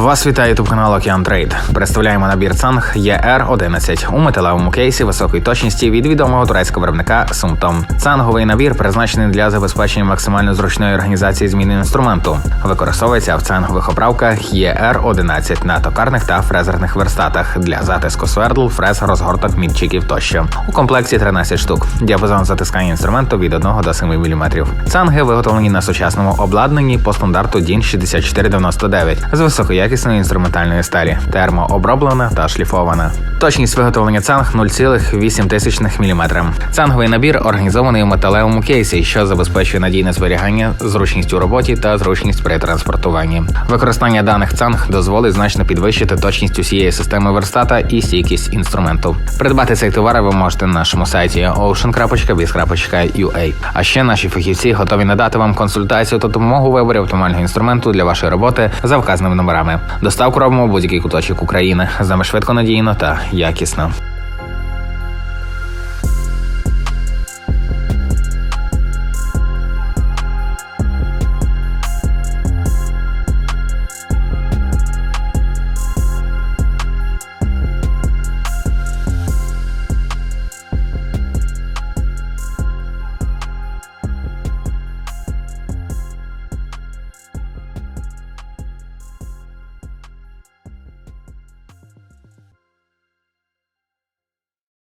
Вас вітає ютуб канал Океан Трейд. Представляємо набір цанг ER11 у металевому кейсі високої точності від відомого турецького виробника Сумтом. Цанговий набір призначений для забезпечення максимально зручної організації зміни інструменту. Використовується в цангових оправках ER11 на токарних та фрезерних верстатах для затиску свердл, фрез, розгорток, мітчиків тощо. У комплекті 13 штук. Діапазон затискання інструменту від 1 до 7 мм. Цанги виготовлені на сучасному обладнанні по стандарту DIN 6499 з високоякісної інструментальної сталі, термооброблена та шліфована. Точність виготовлення цанг 0,8 мм. Цанговий набір організований у металевому кейсі, що забезпечує надійне зберігання, зручність у роботі та зручність при транспортуванні. Використання даних цанг дозволить значно підвищити точність усієї системи верстата і стійкість інструменту. Придбати цей товар ви можете на нашому сайті ocean.biz.ua. А ще наші фахівці готові надати вам консультацію та допомогу виборі оптимального інструменту для вашої роботи за вказаними номерами. Доставку робимо в будь-який куточок України. З нами швидко надійно та якісно.